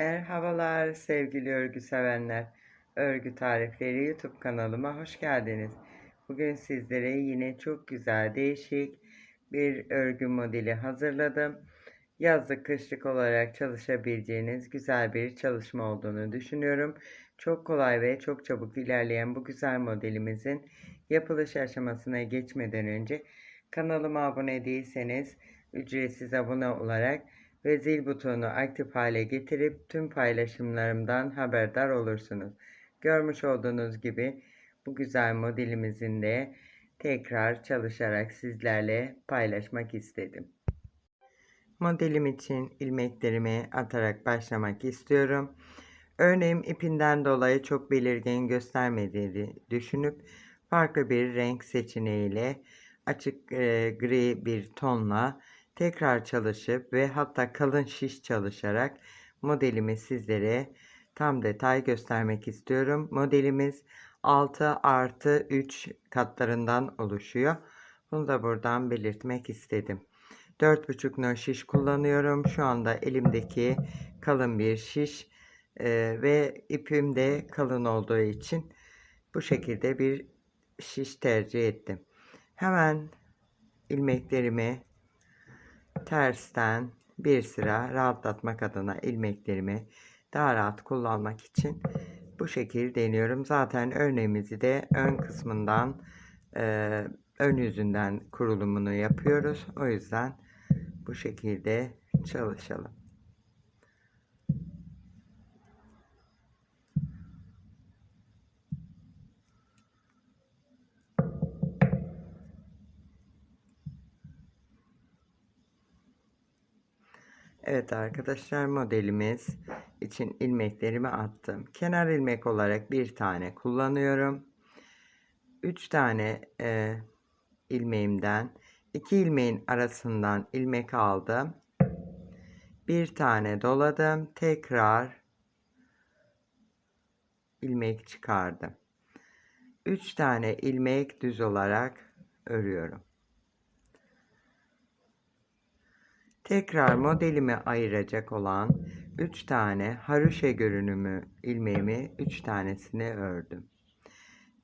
Merhabalar sevgili örgü sevenler. Örgü tarifleri YouTube kanalıma hoş geldiniz. Bugün sizlere yine çok güzel değişik bir örgü modeli hazırladım. Yazlık kışlık olarak çalışabileceğiniz güzel bir çalışma olduğunu düşünüyorum. Çok kolay ve çok çabuk ilerleyen bu güzel modelimizin yapılış aşamasına geçmeden önce kanalıma abone değilseniz ücretsiz abone olarak ve zil butonunu aktif hale getirip tüm paylaşımlarımdan haberdar olursunuz. Görmüş olduğunuz gibi bu güzel modelimizin de tekrar çalışarak sizlerle paylaşmak istedim. Modelim için ilmeklerimi atarak başlamak istiyorum. Örneğim ipinden dolayı çok belirgin göstermediğini düşünüp farklı bir renk seçeneğiyle açık e, gri bir tonla tekrar çalışıp ve hatta kalın şiş çalışarak modelimi sizlere tam detay göstermek istiyorum. Modelimiz 6 artı 3 katlarından oluşuyor. Bunu da buradan belirtmek istedim. 4,5 no şiş kullanıyorum. Şu anda elimdeki kalın bir şiş e, ve ipim de kalın olduğu için bu şekilde bir şiş tercih ettim. Hemen ilmeklerimi tersten bir sıra rahatlatmak adına ilmeklerimi daha rahat kullanmak için bu şekilde deniyorum. Zaten örneğimizi de ön kısmından e, ön yüzünden kurulumunu yapıyoruz. O yüzden bu şekilde çalışalım. Evet arkadaşlar modelimiz için ilmeklerimi attım. Kenar ilmek olarak bir tane kullanıyorum. 3 tane e, ilmeğimden iki ilmeğin arasından ilmek aldım. Bir tane doladım. Tekrar ilmek çıkardım. 3 tane ilmek düz olarak örüyorum. Tekrar modelimi ayıracak olan 3 tane haroşa görünümü ilmeğimi 3 tanesini ördüm.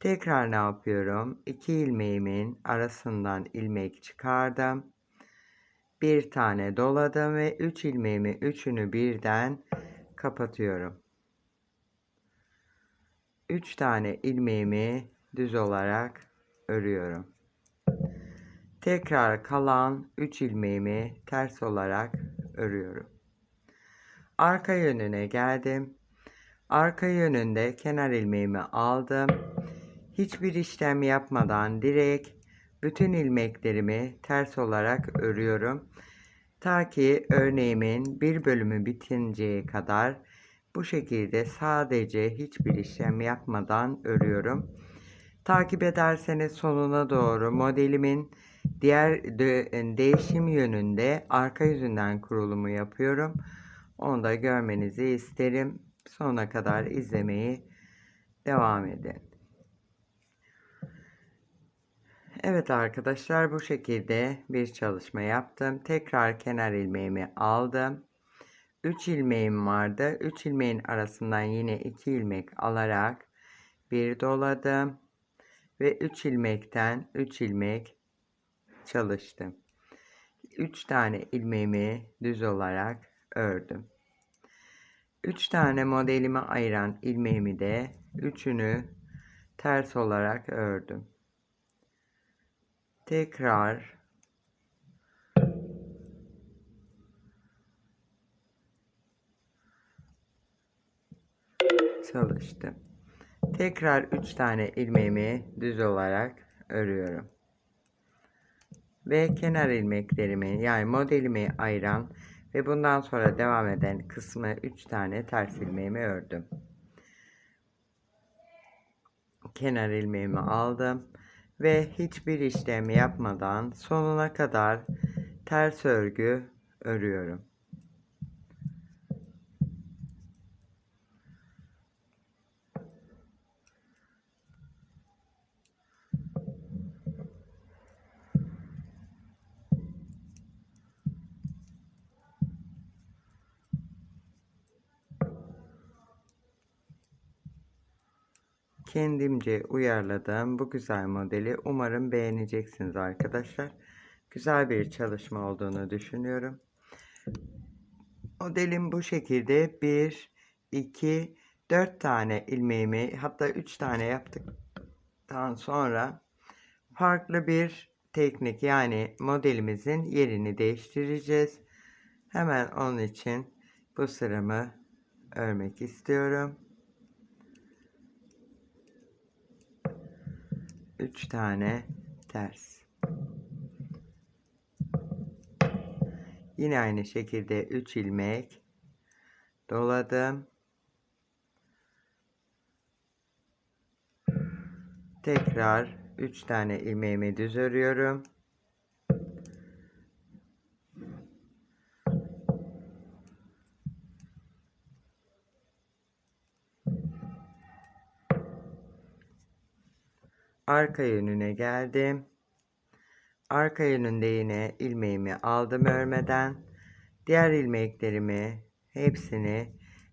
Tekrar ne yapıyorum? 2 ilmeğimin arasından ilmek çıkardım. Bir tane doladım ve 3 ilmeğimi üçünü birden kapatıyorum. 3 tane ilmeğimi düz olarak örüyorum. Tekrar kalan 3 ilmeğimi ters olarak örüyorum. Arka yönüne geldim. Arka yönünde kenar ilmeğimi aldım. Hiçbir işlem yapmadan direkt bütün ilmeklerimi ters olarak örüyorum. Ta ki örneğimin bir bölümü bitinceye kadar bu şekilde sadece hiçbir işlem yapmadan örüyorum. Takip ederseniz sonuna doğru modelimin Diğer de, değişim yönünde arka yüzünden kurulumu yapıyorum. Onu da görmenizi isterim. Sonuna kadar izlemeyi devam edin. Evet arkadaşlar bu şekilde bir çalışma yaptım. Tekrar kenar ilmeğimi aldım. 3 ilmeğim vardı. 3 ilmeğin arasından yine 2 ilmek alarak bir doladım. Ve 3 ilmekten 3 ilmek çalıştım. 3 tane ilmeğimi düz olarak ördüm. 3 tane modelimi ayıran ilmeğimi de üçünü ters olarak ördüm. Tekrar çalıştım. Tekrar 3 tane ilmeğimi düz olarak örüyorum ve kenar ilmeklerimi yani modelimi ayıran ve bundan sonra devam eden kısmı 3 tane ters ilmeğimi ördüm. Kenar ilmeğimi aldım ve hiçbir işlem yapmadan sonuna kadar ters örgü örüyorum. Kendimce uyarladığım bu güzel modeli umarım beğeneceksiniz arkadaşlar. Güzel bir çalışma olduğunu düşünüyorum. Modelim bu şekilde 1, 2, 4 tane ilmeğimi hatta 3 tane yaptıktan sonra farklı bir teknik yani modelimizin yerini değiştireceğiz. Hemen onun için bu sıramı örmek istiyorum. 3 tane ters. Yine aynı şekilde 3 ilmek doladım. Tekrar 3 tane ilmeğimi düz örüyorum. Arka yönüne geldim. Arka yönünde yine ilmeğimi aldım örmeden. Diğer ilmeklerimi hepsini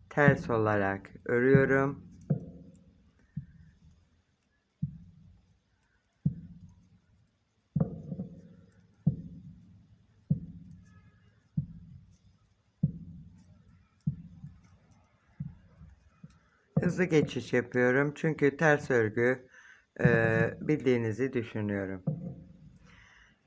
ters olarak örüyorum. Hızlı geçiş yapıyorum çünkü ters örgü e, bildiğinizi düşünüyorum.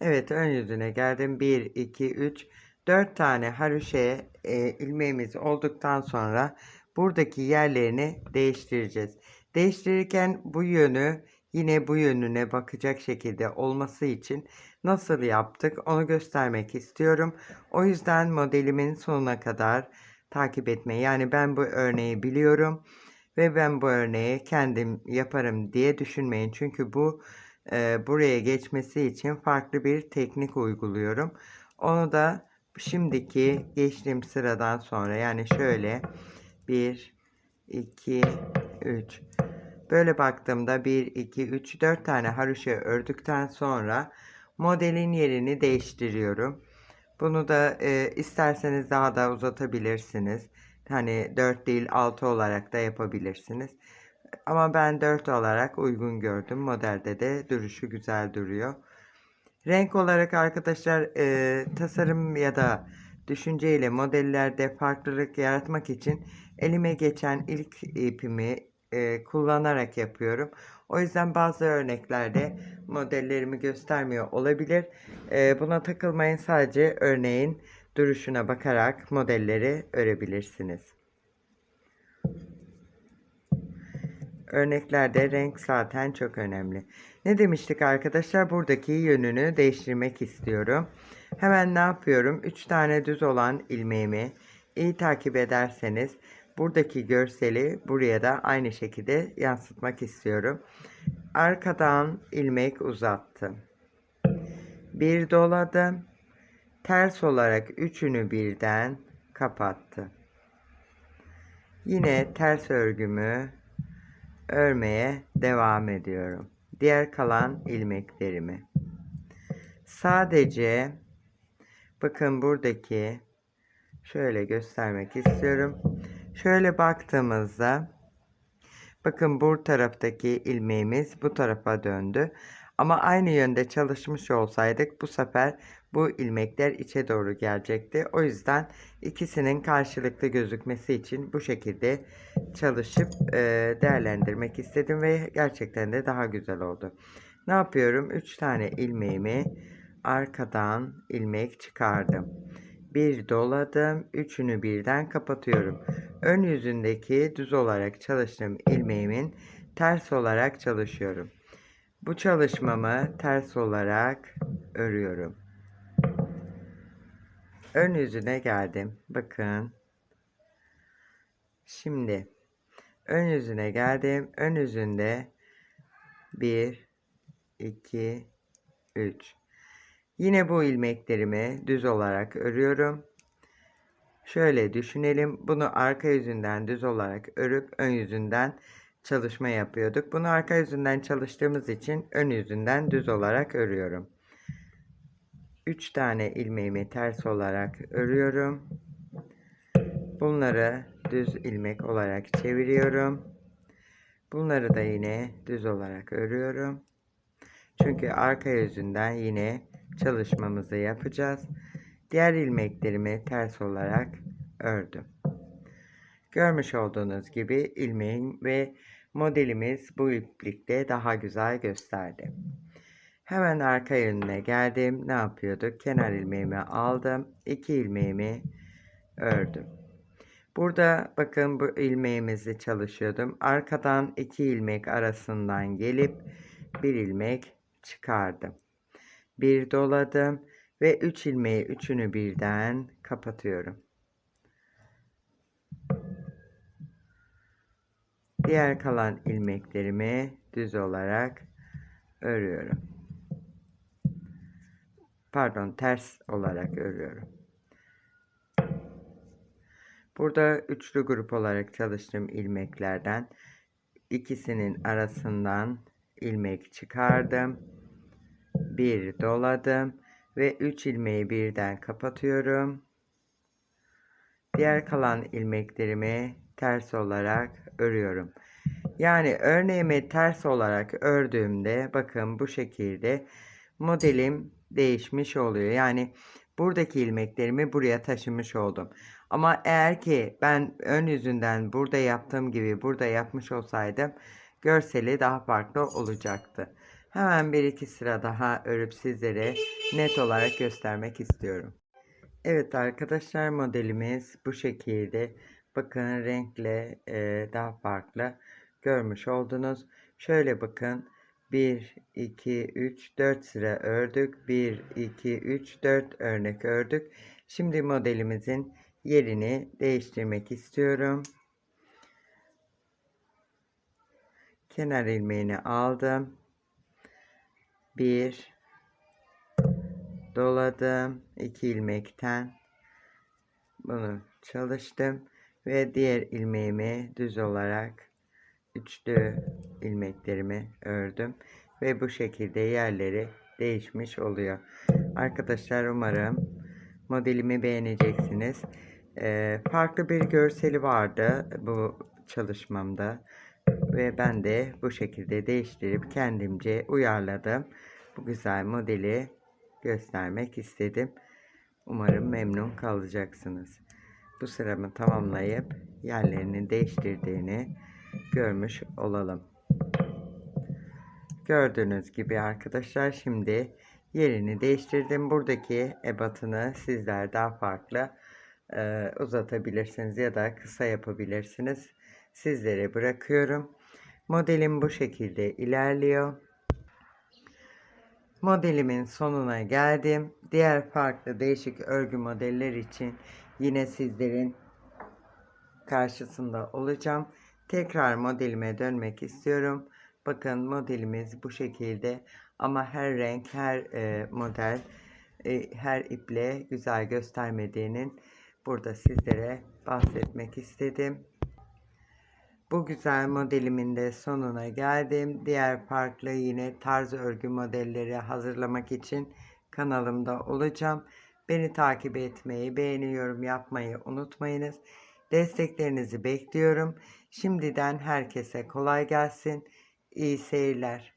Evet ön yüzüne geldim. 1, 2, 3, 4 tane haroşe e, ilmeğimiz olduktan sonra buradaki yerlerini değiştireceğiz. Değiştirirken bu yönü yine bu yönüne bakacak şekilde olması için nasıl yaptık onu göstermek istiyorum. O yüzden modelimin sonuna kadar takip etmeyi yani ben bu örneği biliyorum ve ben bu örneği kendim yaparım diye düşünmeyin. Çünkü bu e, buraya geçmesi için farklı bir teknik uyguluyorum. Onu da şimdiki geçtiğim sıradan sonra yani şöyle 1 2 3 böyle baktığımda 1 2 3 4 tane haroşa ördükten sonra modelin yerini değiştiriyorum. Bunu da e, isterseniz daha da uzatabilirsiniz. Hani 4 değil 6 olarak da yapabilirsiniz. Ama ben 4 olarak uygun gördüm. Modelde de duruşu güzel duruyor. Renk olarak arkadaşlar e, tasarım ya da düşünceyle modellerde farklılık yaratmak için elime geçen ilk ipimi e, kullanarak yapıyorum. O yüzden bazı örneklerde modellerimi göstermiyor olabilir. E, buna takılmayın sadece örneğin duruşuna bakarak modelleri örebilirsiniz. Örneklerde renk zaten çok önemli. Ne demiştik arkadaşlar? Buradaki yönünü değiştirmek istiyorum. Hemen ne yapıyorum? 3 tane düz olan ilmeğimi iyi takip ederseniz buradaki görseli buraya da aynı şekilde yansıtmak istiyorum. Arkadan ilmek uzattım. Bir doladım ters olarak üçünü birden kapattı. Yine ters örgümü örmeye devam ediyorum. Diğer kalan ilmeklerimi. Sadece bakın buradaki şöyle göstermek istiyorum. Şöyle baktığımızda bakın bu taraftaki ilmeğimiz bu tarafa döndü. Ama aynı yönde çalışmış olsaydık bu sefer bu ilmekler içe doğru gelecekti. O yüzden ikisinin karşılıklı gözükmesi için bu şekilde çalışıp e, değerlendirmek istedim ve gerçekten de daha güzel oldu. Ne yapıyorum? 3 tane ilmeğimi arkadan ilmek çıkardım. Bir doladım. Üçünü birden kapatıyorum. Ön yüzündeki düz olarak çalıştığım ilmeğimin ters olarak çalışıyorum. Bu çalışmamı ters olarak örüyorum. Ön yüzüne geldim. Bakın. Şimdi ön yüzüne geldim. Ön yüzünde 1 2 3 Yine bu ilmeklerimi düz olarak örüyorum. Şöyle düşünelim. Bunu arka yüzünden düz olarak örüp ön yüzünden çalışma yapıyorduk. Bunu arka yüzünden çalıştığımız için ön yüzünden düz olarak örüyorum. 3 tane ilmeğimi ters olarak örüyorum. Bunları düz ilmek olarak çeviriyorum. Bunları da yine düz olarak örüyorum. Çünkü arka yüzünden yine çalışmamızı yapacağız. Diğer ilmeklerimi ters olarak ördüm. Görmüş olduğunuz gibi ilmeğin ve modelimiz bu iplikte daha güzel gösterdi. Hemen arka yönüne geldim. Ne yapıyorduk? Kenar ilmeğimi aldım. iki ilmeğimi ördüm. Burada bakın bu ilmeğimizi çalışıyordum. Arkadan iki ilmek arasından gelip bir ilmek çıkardım. Bir doladım ve üç ilmeği üçünü birden kapatıyorum. Diğer kalan ilmeklerimi düz olarak örüyorum. Pardon, ters olarak örüyorum. Burada üçlü grup olarak çalıştığım ilmeklerden ikisinin arasından ilmek çıkardım. Bir doladım ve üç ilmeği birden kapatıyorum. Diğer kalan ilmeklerimi ters olarak örüyorum. Yani örneğimi ters olarak ördüğümde bakın bu şekilde modelim değişmiş oluyor. Yani buradaki ilmeklerimi buraya taşımış oldum. Ama eğer ki ben ön yüzünden burada yaptığım gibi burada yapmış olsaydım görseli daha farklı olacaktı. Hemen bir iki sıra daha örüp sizlere net olarak göstermek istiyorum. Evet arkadaşlar modelimiz bu şekilde. Bakın renkle e, daha farklı görmüş oldunuz. Şöyle bakın 1, 2, 3, 4 sıra ördük. 1, 2, 3, 4 örnek ördük. Şimdi modelimizin yerini değiştirmek istiyorum. Kenar ilmeğini aldım. 1 doladım. 2 ilmekten bunu çalıştım ve diğer ilmeğimi düz olarak üçlü ilmeklerimi ördüm ve bu şekilde yerleri değişmiş oluyor. Arkadaşlar umarım modelimi beğeneceksiniz. Ee, farklı bir görseli vardı bu çalışmamda ve ben de bu şekilde değiştirip kendimce uyarladım. Bu güzel modeli göstermek istedim. Umarım memnun kalacaksınız. Bu sıramı tamamlayıp yerlerini değiştirdiğini görmüş olalım. Gördüğünüz gibi arkadaşlar şimdi yerini değiştirdim. Buradaki ebatını sizler daha farklı e, uzatabilirsiniz ya da kısa yapabilirsiniz. Sizlere bırakıyorum. Modelim bu şekilde ilerliyor. Modelimin sonuna geldim. Diğer farklı değişik örgü modeller için yine sizlerin karşısında olacağım. Tekrar modelime dönmek istiyorum. Bakın modelimiz bu şekilde ama her renk, her e, model, e, her iple güzel göstermediğinin burada sizlere bahsetmek istedim. Bu güzel modelimin de sonuna geldim. Diğer farklı yine tarz örgü modelleri hazırlamak için kanalımda olacağım. Beni takip etmeyi, beğeni yorum yapmayı unutmayınız. Desteklerinizi bekliyorum. Şimdiden herkese kolay gelsin. İyi seyirler.